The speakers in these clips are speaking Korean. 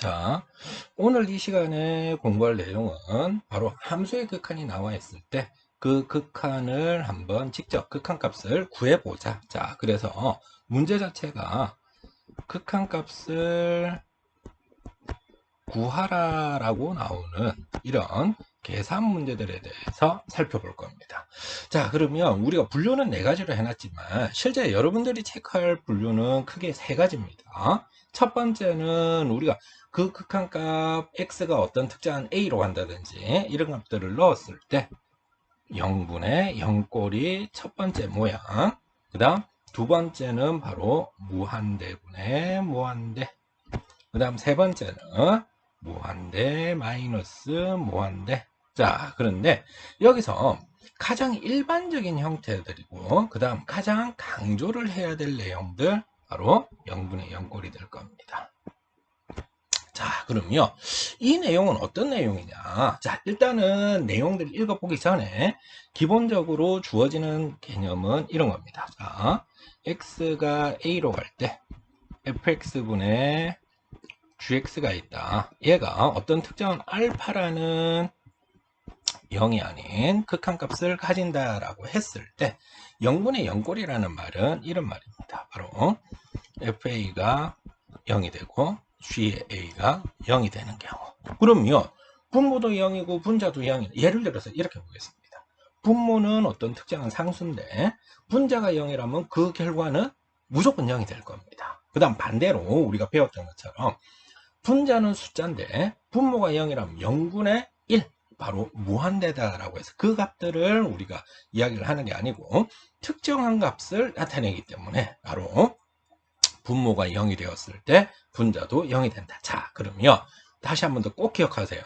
자, 오늘 이 시간에 공부할 내용은 바로 함수의 극한이 나와 있을 때 그 극한을 한번 직접 극한값을 구해보자. 자, 그래서 문제 자체가 극한값을 구하라라고 나오는 이런 계산 문제들에 대해서 살펴볼 겁니다. 자, 그러면 우리가 분류는 네 가지로 해놨지만 실제 여러분들이 체크할 분류는 크게 세 가지입니다. 첫 번째는 우리가 그 극한값 x가 어떤 특정한 a로 간다든지 이런 값들을 넣었을 때 0분의 0꼴이 첫 번째 모양 그 다음 두 번째는 바로 무한대분의 무한대 그 다음 세 번째는 무한대 마이너스 무한대 자 그런데 여기서 가장 일반적인 형태들이고 그 다음 가장 강조를 해야 될 내용들 바로 0분의 0꼴이 될 겁니다 자, 그럼요. 이 내용은 어떤 내용이냐. 자, 일단은 내용들 읽어보기 전에 기본적으로 주어지는 개념은 이런 겁니다. 자, x가 a로 갈 때 fx분의 gx가 있다. 얘가 어떤 특정한 알파라는 0이 아닌 극한값을 가진다라고 했을 때 0분의 0꼴이라는 말은 이런 말입니다. 바로 fa가 0이 되고 GA가 0이 되는 경우. 그럼요 분모도 0이고 분자도 0이 예를 들어서 이렇게 보겠습니다. 분모는 어떤 특정한 상수인데 분자가 0이라면 그 결과는 무조건 0이 될 겁니다. 그 다음 반대로 우리가 배웠던 것처럼 분자는 숫자인데 분모가 0이라면 0분의 1 바로 무한대다라고 해서 그 값들을 우리가 이야기를 하는 게 아니고 특정한 값을 나타내기 때문에 바로 분모가 0이 되었을 때 분자도 0이 된다. 자, 그럼요. 다시 한 번 더 꼭 기억하세요.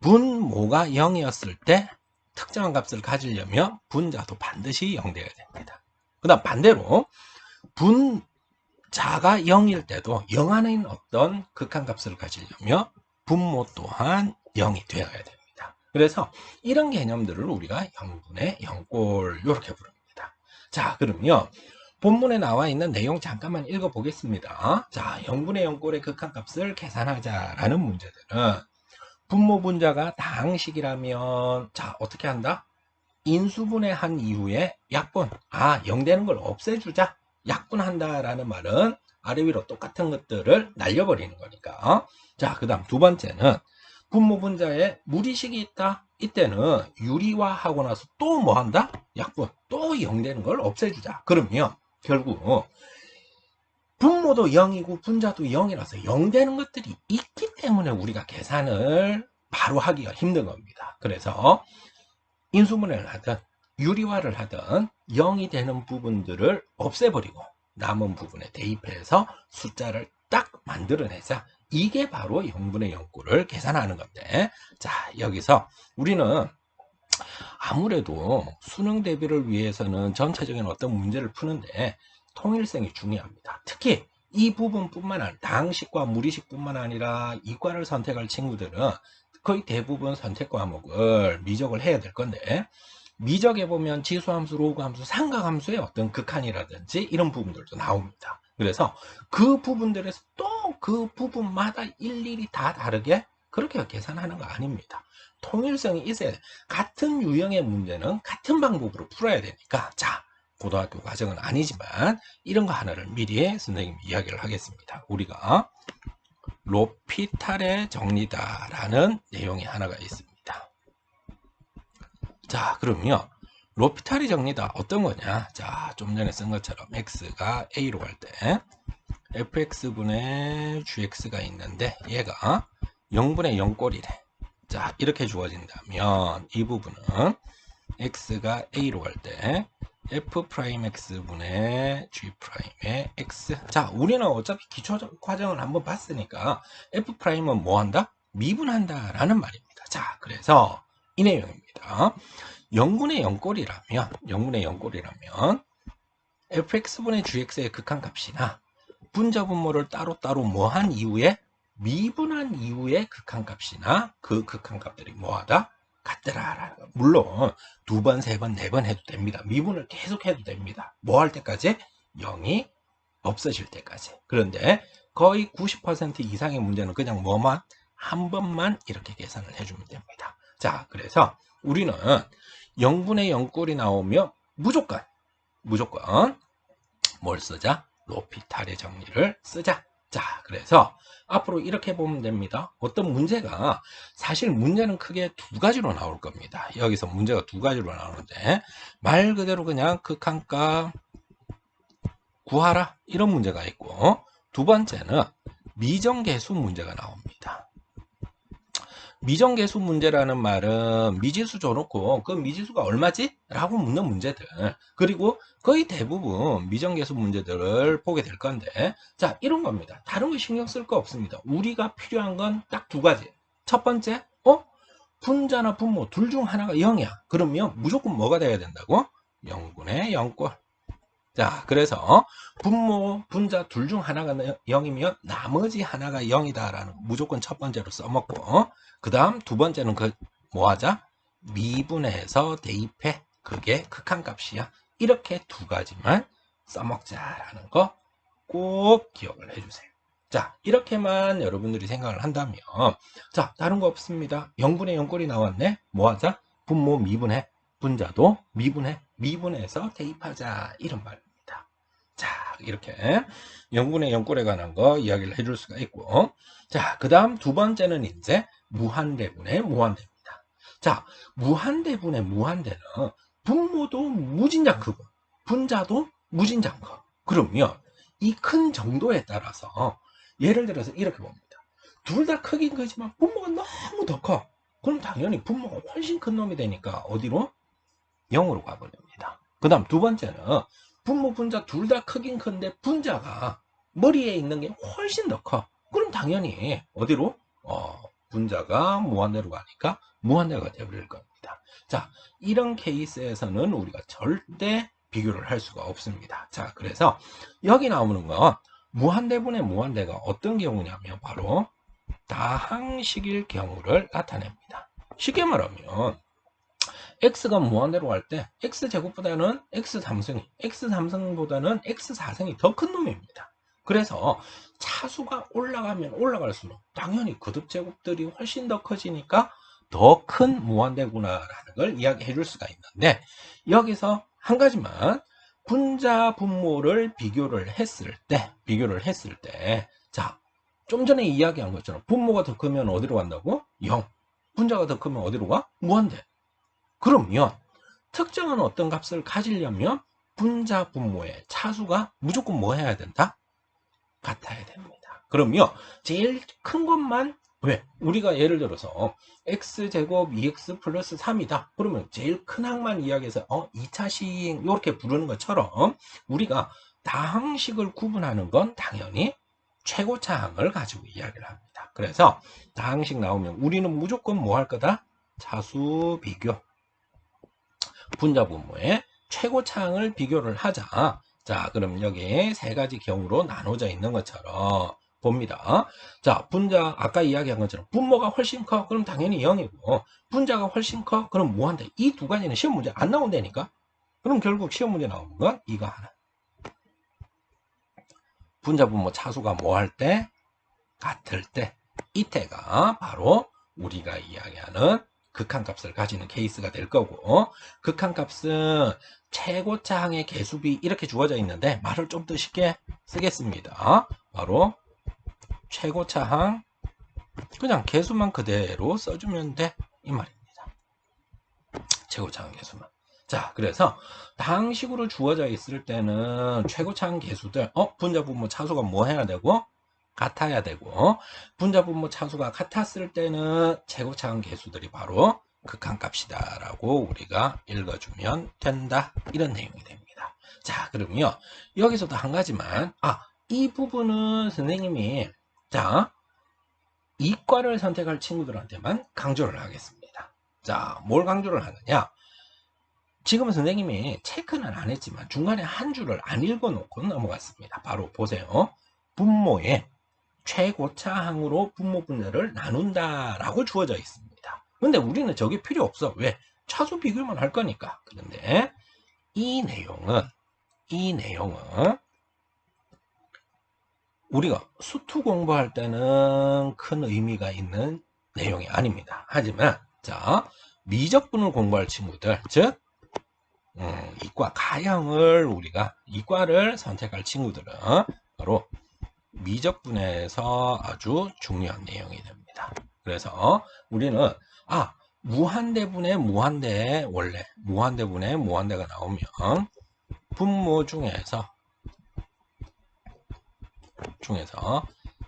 분모가 0이었을 때 특정한 값을 가지려면 분자도 반드시 0 되어야 됩니다. 그 다음 반대로 분자가 0일 때도 0 안에 어떤 극한값을 가지려면 분모 또한 0이 되어야 됩니다. 그래서 이런 개념들을 우리가 0분의 0꼴 이렇게 부릅니다. 자 그럼요. 본문에 나와 있는 내용 잠깐만 읽어보겠습니다. 자, 0분의 0꼴의 극한값을 계산하자라는 문제들은 분모 분자가 다항식이라면 자 어떻게 한다? 인수분해 한 이후에 약분 아 0 되는 걸 없애주자 약분한다라는 말은 아래 위로 똑같은 것들을 날려버리는 거니까 자 그 다음 두 번째는 분모 분자에 무리식이 있다 이때는 유리화하고 나서 또 뭐 한다? 약분 또 0 되는 걸 없애주자 그러면 결국 분모도 0이고 분자도 0이라서 0 되는 것들이 있기 때문에 우리가 계산을 바로 하기가 힘든 겁니다. 그래서 인수분해를 하든 유리화를 하든 0이 되는 부분들을 없애버리고 남은 부분에 대입해서 숫자를 딱 만들어내자 이게 바로 0분의 0꼴을 계산하는 건데 자 여기서 우리는 아무래도 수능 대비를 위해서는 전체적인 어떤 문제를 푸는데 통일성이 중요합니다. 특히 이 부분뿐만 아니라 당식과 무리식뿐만 아니라 이과를 선택할 친구들은 거의 대부분 선택 과목을 미적을 해야 될 건데 미적에 보면 지수함수, 로그함수, 삼각함수의 어떤 극한이라든지 이런 부분들도 나옵니다. 그래서 그 부분들에서 또 그 부분마다 일일이 다 다르게 그렇게 계산하는 거 아닙니다. 통일성이 있어야 돼. 같은 유형의 문제는 같은 방법으로 풀어야 되니까 자 고등학교 과정은 아니지만 이런 거 하나를 미리 선생님이 이야기를 하겠습니다. 우리가 로피탈의 정리다 라는 내용이 하나가 있습니다. 자 그러면 로피탈의 정리다. 어떤 거냐? 자 좀 전에 쓴 것처럼 x가 a로 갈 때 fx분의 gx가 있는데 얘가 0분의 0꼴이래. 자 이렇게 주어진다면 이 부분은 x가 a로 갈 때 f'x분의 g'의 x. 자 우리는 어차피 기초 과정을 한번 봤으니까 f'은 뭐 한다? 미분한다 라는 말입니다. 자 그래서 이 내용입니다 0분의 0꼴이라면 0분의 0꼴이라면 fx분의 gx의 극한값이나 분자 분모를 따로따로 뭐한 이후에 미분한 이후의 극한값이나 그 극한값들이 뭐하다? 같더라. 물론 두 번, 세 번, 네 번 해도 됩니다. 미분을 계속 해도 됩니다. 뭐 할 때까지? 0이 없어질 때까지. 그런데 거의 90% 이상의 문제는 그냥 뭐만 한 번만 이렇게 계산을 해주면 됩니다. 자, 그래서 우리는 0분의 0꼴이 나오면 무조건 무조건 뭘 쓰자? 로피탈의 정리를 쓰자. 자, 그래서 앞으로 이렇게 보면 됩니다. 어떤 문제가 사실 문제는 크게 두 가지로 나올 겁니다. 여기서 문제가 두 가지로 나오는데 말 그대로 그냥 극한값 구하라 이런 문제가 있고 두 번째는 미정계수 문제가 나옵니다. 미정계수 문제라는 말은 미지수 줘놓고 그 미지수가 얼마지? 라고 묻는 문제들 그리고 거의 대부분 미정계수 문제들을 보게 될 건데 자 이런 겁니다 다른 거 신경 쓸 거 없습니다 우리가 필요한 건 딱 두 가지 첫 번째 어? 분자나 분모 둘 중 하나가 0이야 그러면 무조건 뭐가 돼야 된다고? 0분의 0꼴 자 그래서 분모 분자 둘 중 하나가 0이면 나머지 하나가 0이다 라는 무조건 첫 번째로 써먹고 그 다음 두 번째는 그 뭐하자? 미분해서 대입해. 그게 극한값이야. 이렇게 두 가지만 써먹자라는 거 꼭 기억을 해주세요. 자 이렇게만 여러분들이 생각을 한다면 자 다른 거 없습니다. 0분의 0꼴이 나왔네. 뭐하자? 분모 미분해. 분자도 미분해 미분해서 대입하자 이런 말입니다. 자 이렇게 0분의 0꼴에 관한 거 이야기를 해줄 수가 있고. 자그 다음 두 번째는 이제 무한대분의 무한대입니다. 자 무한대분의 무한대는 분모도 무진장 크고 분자도 무진장 커 그러면 이 큰 정도에 따라서 예를 들어서 이렇게 봅니다. 둘 다 크긴 크지만 분모가 너무 더 커. 그럼 당연히 분모가 훨씬 큰 놈이 되니까 어디로? 0으로 가버립니다. 그 다음 두 번째는 분모 분자 둘 다 크긴 큰데 분자가 머리에 있는 게 훨씬 더 커. 그럼 당연히 어디로? 어, 분자가 무한대로 가니까 무한대가 되어버릴 겁니다. 자, 이런 케이스에서는 우리가 절대 비교를 할 수가 없습니다. 자, 그래서 여기 나오는 건 무한대분의 무한대가 어떤 경우냐면 바로 다항식일 경우를 나타냅니다. 쉽게 말하면 x가 무한대로 갈 때 x제곱보다는 x3승이 x3승보다는 x4승이 더 큰 놈입니다. 그래서 차수가 올라가면 올라갈수록 당연히 거듭제곱들이 훨씬 더 커지니까 더 큰 무한대구나라는 걸 이야기해 줄 수가 있는데 여기서 한 가지만 분자 분모를 비교를 했을 때 비교를 했을 때 자 좀 전에 이야기한 것처럼 분모가 더 크면 어디로 간다고? 0 분자가 더 크면 어디로 가? 무한대 그러면 특정한 어떤 값을 가지려면 분자 분모의 차수가 무조건 뭐 해야 된다? 같아야 됩니다. 그러면 제일 큰 것만 왜? 우리가 예를 들어서 x제곱 2x 플러스 3이다. 그러면 제일 큰 항만 이야기해서 어 2차식 이렇게 부르는 것처럼 우리가 다항식을 구분하는 건 당연히 최고차항을 가지고 이야기를 합니다. 그래서 다항식 나오면 우리는 무조건 뭐 할 거다? 차수 비교 분자 분모의 최고차항을 비교를 하자. 자, 그럼 여기 세 가지 경우로 나눠져 있는 것처럼 봅니다. 자, 분자 아까 이야기한 것처럼 분모가 훨씬 커. 그럼 당연히 0이고 분자가 훨씬 커. 그럼. 뭐이두 가지는 시험 문제 안 나온다니까. 그럼 결국 시험 문제 나오는 건 이거 하나. 분자 분모 차수가 뭐 할 때? 같을 때. 이때가 바로 우리가 이야기하는 극한값을 가지는 케이스가 될 거고 극한값은 최고차항의 개수비 이렇게 주어져 있는데 말을 좀 더 쉽게 쓰겠습니다. 바로 최고차항 그냥 개수만 그대로 써주면 돼 이 말입니다. 최고차항 개수만 자 그래서 다항식으로 주어져 있을 때는 최고차항 개수들 어 분자 분모 차수가 뭐 해야 되고 같아야 되고 분자 분모 차수가 같았을 때는 최고차항 개수들이 바로 극한값이다 라고 우리가 읽어주면 된다. 이런 내용이 됩니다. 자 그러면 여기서도 한 가지만 아 이 부분은 선생님이 자 이과를 선택할 친구들한테만 강조를 하겠습니다. 자뭘 강조를 하느냐? 지금은 선생님이 체크는 안 했지만 중간에 한 줄을 안 읽어 놓고 넘어갔습니다. 바로 보세요. 분모에 최고차항으로 분모 분자를 나눈다라고 주어져 있습니다. 근데 우리는 저게 필요 없어. 왜? 차수 비교만 할 거니까. 그런데 이 내용은 이 내용은 우리가 수투 공부할 때는 큰 의미가 있는 내용이 아닙니다. 하지만 자 미적분을 공부할 친구들 즉 음, 이과 가형을 우리가 이과를 선택할 친구들은 바로 미적분에서 아주 중요한 내용이 됩니다. 그래서 우리는 아 무한대분의 무한대 원래 무한대분의 무한대가 나오면 분모 중에서 중에서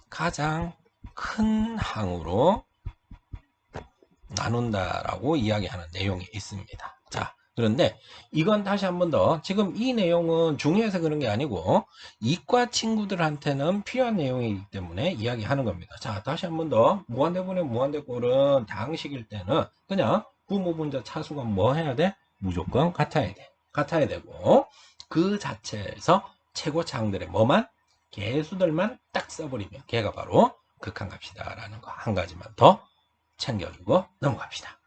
가장 큰 항으로 나눈다라고 이야기하는 내용이 있습니다. 자, 그런데 이건 다시 한 번 더 지금 이 내용은 중요해서 그런 게 아니고 이과 친구들한테는 필요한 내용이기 때문에 이야기하는 겁니다. 자, 다시 한 번 더 무한대분의 무한대꼴은 다항식일 때는 그냥 부모 분자 차수가 뭐 해야 돼? 무조건 같아야 돼. 같아야 되고 그 자체에서 최고차항들의 뭐만 개수들만 딱 써버리면 걔가 바로 극한값이다 라는 거 한 가지만 더 챙겨주고 넘어갑시다.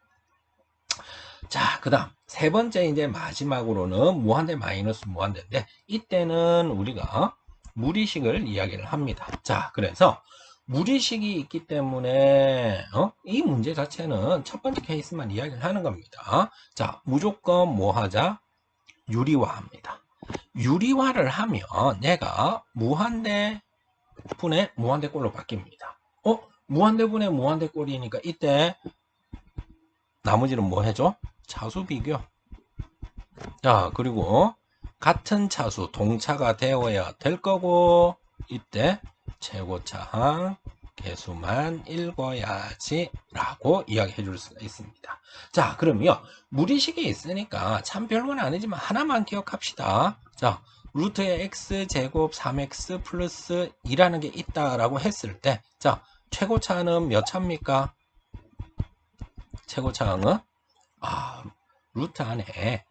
자, 그 다음 세 번째 이제 마지막으로는 무한대 마이너스 무한대인데 이때는 우리가 무리식을 이야기를 합니다. 자, 그래서 무리식이 있기 때문에 어? 이 문제 자체는 첫 번째 케이스만 이야기를 하는 겁니다. 자, 무조건 뭐 하자? 유리화합니다. 유리화를 하면 얘가 무한대 분의 무한대 꼴로 바뀝니다. 어? 무한대 분의 무한대 꼴이니까 이때 나머지는 뭐 해줘? 차수 비교. 자, 그리고 같은 차수 동차가 되어야 될 거고 이때 최고차항 개수만 읽어야지 라고 이야기해 줄 수가 있습니다. 자, 그러면 무리식이 있으니까 참 별건 아니지만 하나만 기억합시다. 자, 루트의 x제곱 3x 플러스 2라는 게 있다라고 했을 때, 자, 최고차는 몇 차입니까? 최고차항은? 아, 루트 안에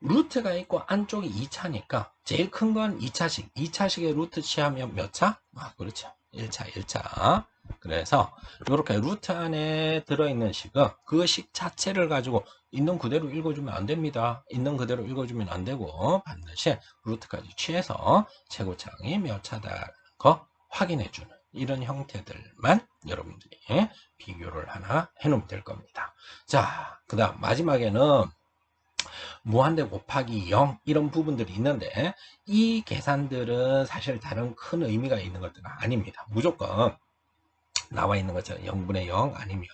루트가 있고 안쪽이 2차니까 제일 큰 건 2차식. 2차식의 루트 취하면 몇 차? 아, 그렇죠. 1차, 1차. 그래서 이렇게 루트 안에 들어있는 식은 그 식 자체를 가지고 있는 그대로 읽어주면 안 됩니다. 있는 그대로 읽어주면 안 되고 반드시 루트까지 취해서 최고차항이 몇 차다라는 거 확인해 주는 이런 형태들만 여러분들이 비교를 하나 해놓으면 될 겁니다. 자, 그 다음 마지막에는 무한대 곱하기 0 이런 부분들이 있는데 이 계산들은 사실 다른 큰 의미가 있는 것들은 아닙니다. 무조건 나와 있는 것처럼 0분의 0 아니면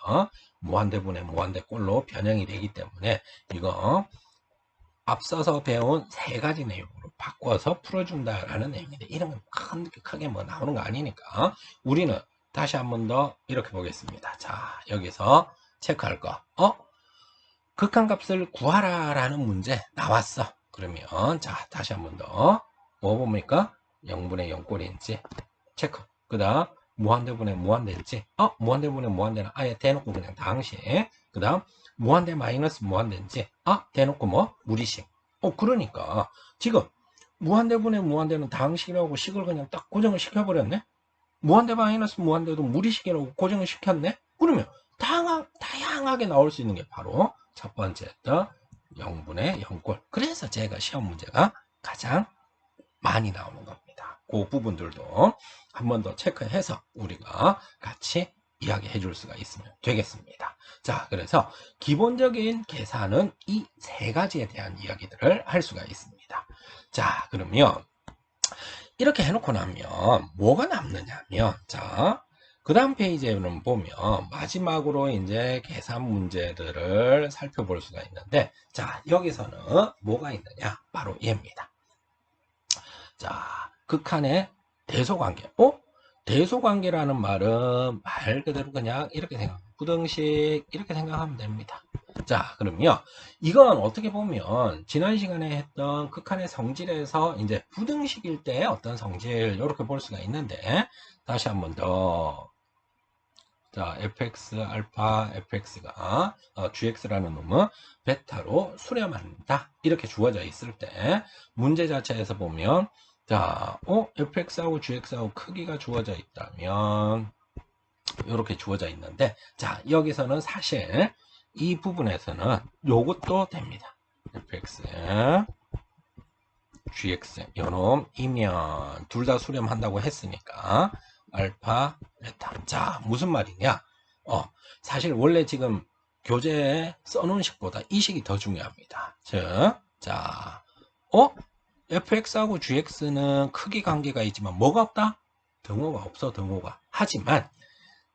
무한대분의 무한대꼴로 변형이 되기 때문에 이거 앞서서 배운 세 가지 내용으로 바꿔서 풀어준다라는 내용인데 이런 건 크게 뭐 나오는 거 아니니까 우리는 다시 한 번 더 이렇게 보겠습니다. 자 여기서 체크할 거 어? 극한값을 구하라 라는 문제 나왔어. 그러면 자 다시 한 번 더 뭐 봅니까? 0분의 0꼴인지 체크. 그 다음 무한대분의 무한대인지 어? 무한대분의 무한대는 아예 대놓고 그냥 당시 그 다음 무한대 마이너스 무한대인지 아 대놓고 뭐? 무리식. 어 그러니까. 지금 무한대분의 무한대는 당식이라고 식을 그냥 딱 고정을 시켜버렸네? 무한대 마이너스 무한대도 무리식이라고 고정을 시켰네? 그러면 다양, 다양하게 나올 수 있는 게 바로 첫 번째 또 0분의 0꼴 그래서 제가 시험 문제가 가장 많이 나오는 겁니다. 그 부분들도 한 번 더 체크해서 우리가 같이 이야기해 줄 수가 있으면 되겠습니다. 자 그래서 기본적인 계산은 이 세 가지에 대한 이야기들을 할 수가 있습니다. 자 그러면 이렇게 해놓고 나면 뭐가 남느냐면 자 그 다음 페이지에는 보면 마지막으로 이제 계산 문제들을 살펴볼 수가 있는데 자 여기서는 뭐가 있느냐? 바로 얘입니다. 자 극한의 대소관계. 어? 대소관계라는 말은 말 그대로 그냥 이렇게 생각 부등식 이렇게 생각하면 됩니다. 자 그러면 이건 어떻게 보면 지난 시간에 했던 극한의 성질에서 이제 부등식일 때 어떤 성질 이렇게 볼 수가 있는데 다시 한 번 더. 자, fx 알파 fx가 어, gx라는 놈은 베타로 수렴한다. 이렇게 주어져 있을 때 문제 자체에서 보면 자, 어, fx하고 gx하고 크기가 주어져 있다면 이렇게 주어져 있는데 자, 여기서는 사실 이 부분에서는 요것도 됩니다. fx gx 요놈이면 둘 다 수렴한다고 했으니까 알파 베타. 자 무슨 말이냐? 어 사실 원래 지금 교재에 써놓은 식보다 이 식이 더 중요합니다. 즉자 어 fx하고 gx는 크기 관계가 있지만 뭐가 없다 등호가 없어 등호가 하지만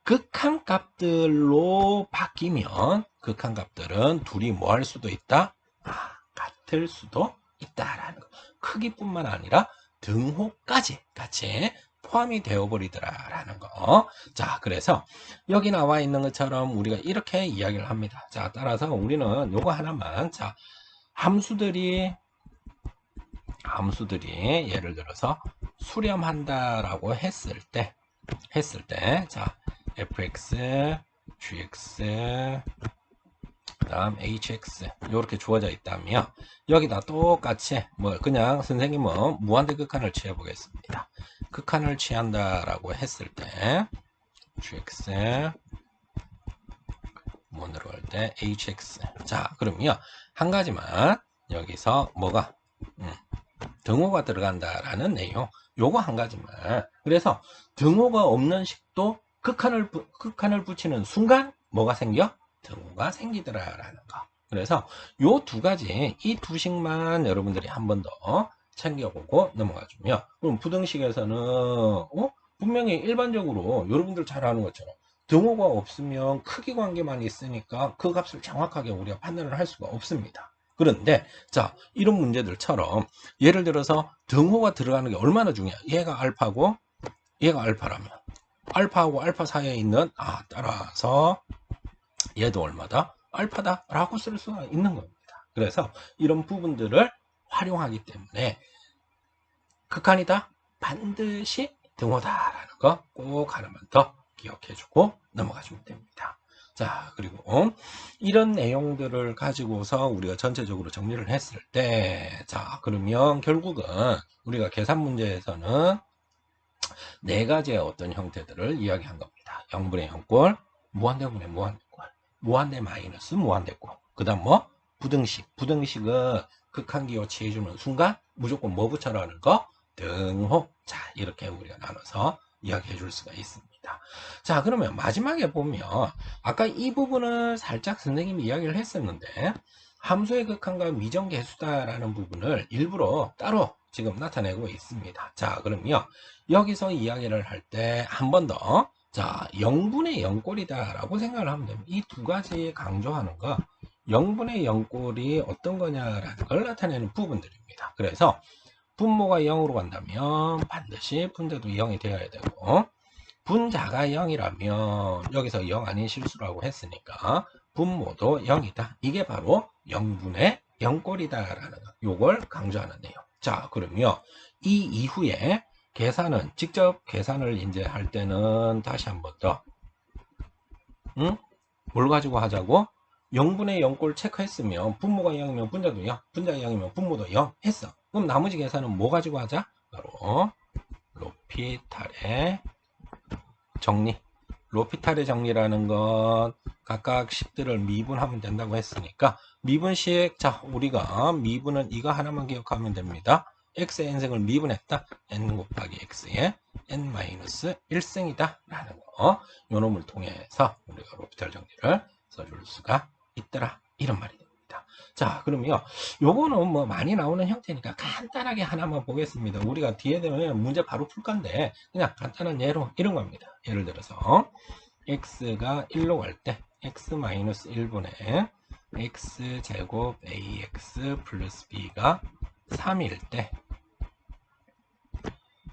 극한 값들로 바뀌면 극한 값들은 둘이 뭐 할 수도 있다 아, 같을 수도 있다라는 거. 크기뿐만 아니라 등호까지 같이 포함이 되어버리더라라는 거. 자, 그래서 여기 나와 있는 것처럼 우리가 이렇게 이야기를 합니다. 자, 따라서 우리는 요거 하나만 자 함수들이 함수들이 예를 들어서 수렴한다라고 했을 때 했을 때 자 fx, gx, 그 다음 hx 이렇게 주어져 있다면 여기다 똑같이 뭐 그냥 선생님은 무한대 극한을 취해 보겠습니다. 극한을 취한다라고 했을 때 gx 뭐 들어갈 때 hx. 자 그러면 한 가지만 여기서 뭐가 음, 등호가 들어간다라는 내용 요거 한 가지만 그래서 등호가 없는 식도 극한을 부- 극한을 붙이는 순간 뭐가 생겨 등호가 생기더라라는 거. 그래서 요 두 가지 이 두 식만 여러분들이 한 번 더 챙겨보고 넘어가 주면 그럼 부등식에서는 어? 분명히 일반적으로 여러분들 잘 아는 것처럼 등호가 없으면 크기 관계만 있으니까 그 값을 정확하게 우리가 판단을 할 수가 없습니다. 그런데 자 이런 문제들처럼 예를 들어서 등호가 들어가는 게 얼마나 중요해 얘가 알파고 얘가 알파라면 알파하고 알파 사이에 있는 아 따라서 얘도 얼마다? 알파다 라고 쓸 수가 있는 겁니다. 그래서 이런 부분들을 활용하기 때문에 극한이다? 반드시 등호다 라는 거 꼭 하나만 더 기억해 주고 넘어가 주면 됩니다 자 그리고 이런 내용들을 가지고서 우리가 전체적으로 정리를 했을 때 자 그러면 결국은 우리가 계산 문제에서는 네 가지의 어떤 형태들을 이야기한 겁니다. 0분의 0꼴 무한대분의 무한대꼴 무한대 마이너스 무한대꼴. 그 다음 뭐? 부등식. 부등식은 극한기호 취해주는 순간 무조건 뭐 붙여라는 거? 등호. 자 이렇게 우리가 나눠서 이야기해 줄 수가 있습니다 자 그러면 마지막에 보면 아까 이 부분을 살짝 선생님이 이야기를 했었는데 함수의 극한과 미정계수다라는 부분을 일부러 따로 지금 나타내고 있습니다. 자 그러면 여기서 이야기를 할 때 한 번 더 자 0분의 0꼴이다 라고 생각을 하면 됩니다. 이 두 가지 강조하는 거 0분의 0꼴이 어떤 거냐라는 걸 나타내는 부분들입니다. 그래서 분모가 0으로 간다면 반드시 분자도 0이 되어야 되고 분자가 0이라면 여기서 0 아닌 실수라고 했으니까 분모도 0이다. 이게 바로 0분의 0꼴이다 라는 거. 요걸 강조하는 내용. 자 그러면 이 이후에 계산은 직접 계산을 이제 할 때는 다시 한 번 더. 응? 뭘 가지고 하자고? 0분의 0꼴 체크했으면 분모가 0이면 분자도 0, 분자가 0이면 분모도 0 했어. 그럼 나머지 계산은 뭐 가지고 하자? 바로 로피탈의 정리. 로피탈의 정리라는 건 각각 식들을 미분하면 된다고 했으니까 미분식 자 우리가 미분은 이거 하나만 기억하면 됩니다. x의 n승을 미분했다. n 곱하기 x의 n-1승이다 라는 거 요놈을 통해서 우리가 로피탈 정리를 써줄 수가 있더라 이런 말이 됩니다. 자 그러면 요거는 뭐 많이 나오는 형태니까 간단하게 하나만 보겠습니다. 우리가 뒤에 되면 문제 바로 풀 건데 그냥 간단한 예로 이런 겁니다. 예를 들어서 x가 1로 갈 때 x-1분의 x제곱 ax 플러스 b가 3일 때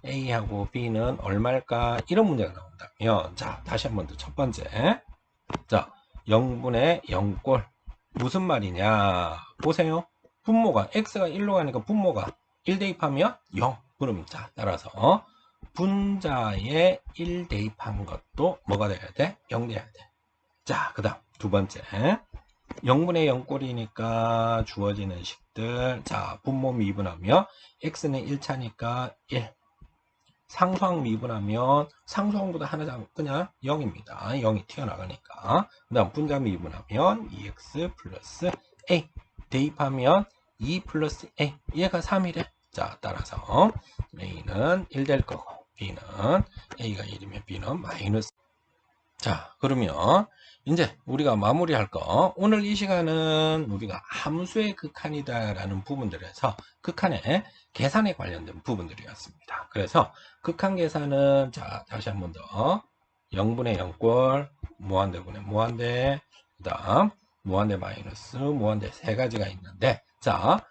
a하고 b는 얼마일까 이런 문제가 나온다면 자 다시 한 번 더 첫 번째 자 0분의 0꼴 무슨 말이냐. 보세요. 분모가 x가 1로 가니까 분모가 1 대입하면 0 그럼 자 따라서 분자에 1 대입한 것도 뭐가 돼야 돼? 0 돼야 돼. 자, 그 다음 두 번째. 0분의 0꼴이니까 주어지는 식들. 자, 분모 미분하며 x는 1차니까 1 상수항 미분하면 상수항보다 하나 작 그냥 0입니다. 0이 튀어나가니까. 그 다음 분자 미분하면 2x 플러스 a 대입하면 2 플러스 a. 얘가 3이래. 자, 따라서 A는 1 될 거고 B는 A가 1이면 B는 마이너스. 자, 그러면 이제 우리가 마무리할 거. 오늘 이 시간은 우리가 함수의 극한이다 라는 부분들에서 극한의 계산에 관련된 부분들이었습니다. 그래서 극한 계산은 자 다시 한 번 더. 0분의 0꼴 무한대분의 무한대 그 다음 무한대 마이너스 무한대 세 가지가 있는데 자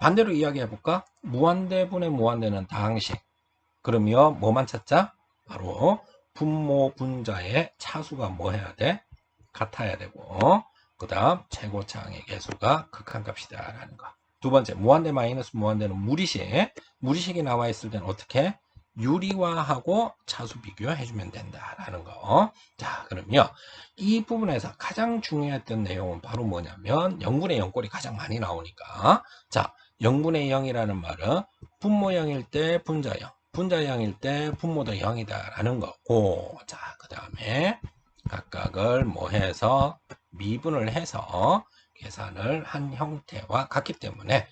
반대로 이야기해 볼까? 무한대분의 무한대는 다항식. 그러면 뭐만 찾자? 바로 분모 분자의 차수가 뭐 해야 돼 같아야 되고 그 다음 최고차항의 개수가 극한값이다 라는 거. 두 번째 무한대 마이너스 무한대는 무리식. 무리식이 나와 있을 때는 어떻게? 유리화하고 차수 비교해 주면 된다라는 거. 자, 그러면 이 부분에서 가장 중요했던 내용은 바로 뭐냐면 0분의 0꼴이 가장 많이 나오니까. 자, 0분의 0이라는 말은 분모 0일 때 분자 0, 분자 0일 때 분모도 0이다라는 거고. 자, 그 다음에 각각을 뭐 해서 미분을 해서 계산을 한 형태와 같기 때문에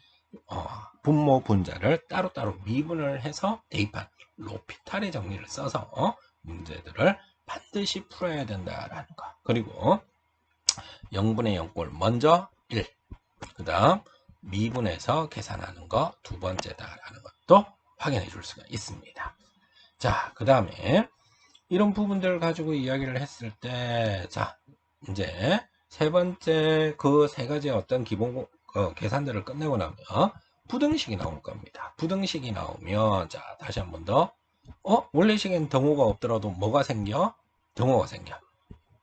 어, 분모 분자를 따로따로 미분을 해서 대입한 로피탈의 정리를 써서 어, 문제들을 반드시 풀어야 된다라는 거. 그리고 0분의 0꼴 먼저 1. 그 다음 미분해서 계산하는 거 두 번째다라는 것도 확인해 줄 수가 있습니다. 자, 그 다음에 이런 부분들을 가지고 이야기를 했을 때, 자, 이제 세 번째 그 세 가지의 어떤 기본 어, 계산들을 끝내고 나면 부등식이 나올 겁니다. 부등식이 나오면 자 다시 한 번 더. 어 원래식엔 등호가 없더라도 뭐가 생겨? 등호가 생겨.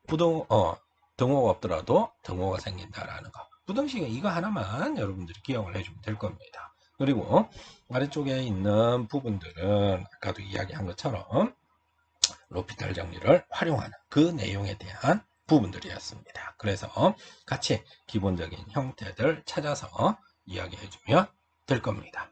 부등 어 등호가 없더라도 등호가 생긴다라는 거. 부등식은 이거 하나만 여러분들이 기억을 해주면 될 겁니다. 그리고 아래쪽에 있는 부분들은 아까도 이야기한 것처럼 로피탈 정리를 활용하는 그 내용에 대한 부분들이었습니다. 그래서 같이 기본적인 형태들 찾아서 이야기해 주면 될 겁니다.